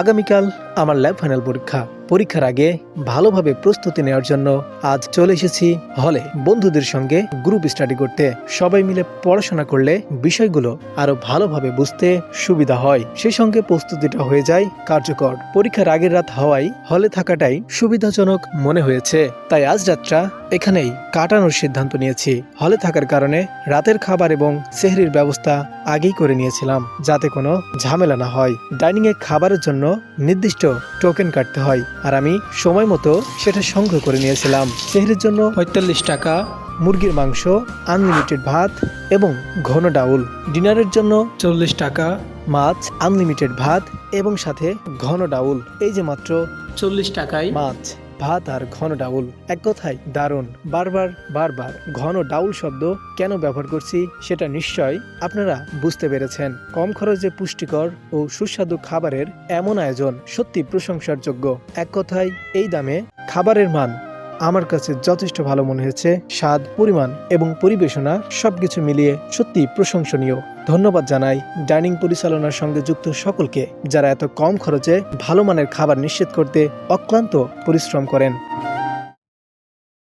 আগামীকাল আমার lab final পরীক্ষা। পরীক্ষার আগে ভালোভাবে প্রস্তুতি নেওয়ার জন্য আজ চলে এসেছি হলে বন্ধুদের সঙ্গে গ্রুপ স্টাডি করতে। সবাই মিলে পড়াশোনা করলে বিষয়গুলো আরও ভালোভাবে বুঝতে সুবিধা হয়। সেই সঙ্গে প্রস্তুতিটা হয়ে যায় কার্যকর। পরীক্ষার আগের রাত হওয়ায় হলে থাকাটাই সুবিধাজনক মনে হয়েছে। তাই আজ রাতটা এখানেই কাটানোর সিদ্ধান্ত নিয়েছি। হলে থাকার কারণে রাতের খাবার এবং সেহরির ব্যবস্থা আগেই করে নিয়েছিলাম, যাতে কোনো ঝামেলা না হয়। ডাইনিং এ খাবারের জন্য নির্দিষ্ট টোকেন কাটতে হয়। আর আমি সময় মতো সেটা সংগ্রহ করে নিয়েছিলাম। সেহরির জন্য পঁয়তাল্লিশ টাকা, মুরগির মাংস আনলিমিটেড ভাত এবং ঘন ডাউল। ডিনারের জন্য চল্লিশ টাকা, মাছ আনলিমিটেড ভাত এবং সাথে ঘন ডাউল। এই যে মাত্র চল্লিশ টাকায় মাছ। ভাত আর ঘন ডাউল। এক কথায় দারুণ। বারবার বারবার ঘন ডাউল শব্দ কেন ব্যবহার করছি সেটা নিশ্চয় আপনারা বুঝতে পেরেছেন। কম খরচে পুষ্টিকর ও সুস্বাদু খাবারের এমন আয়োজন সত্যি প্রশংসার যোগ্য। এক কথায় এই দামে খাবারের মান আমার কাছে যথেষ্ট ভালো মনে হয়েছে। স্বাদ, পরিমাণ এবং পরিবেশনা সবকিছু মিলিয়ে সত্যি প্রশংসনীয়। ধন্যবাদ জানাই ডাইনিং পরিচালনার সঙ্গে যুক্ত সকলকে যারা এত কম খরচে ভালো মানের খাবার নিশ্চিত করতে অক্লান্ত পরিশ্রম করেন।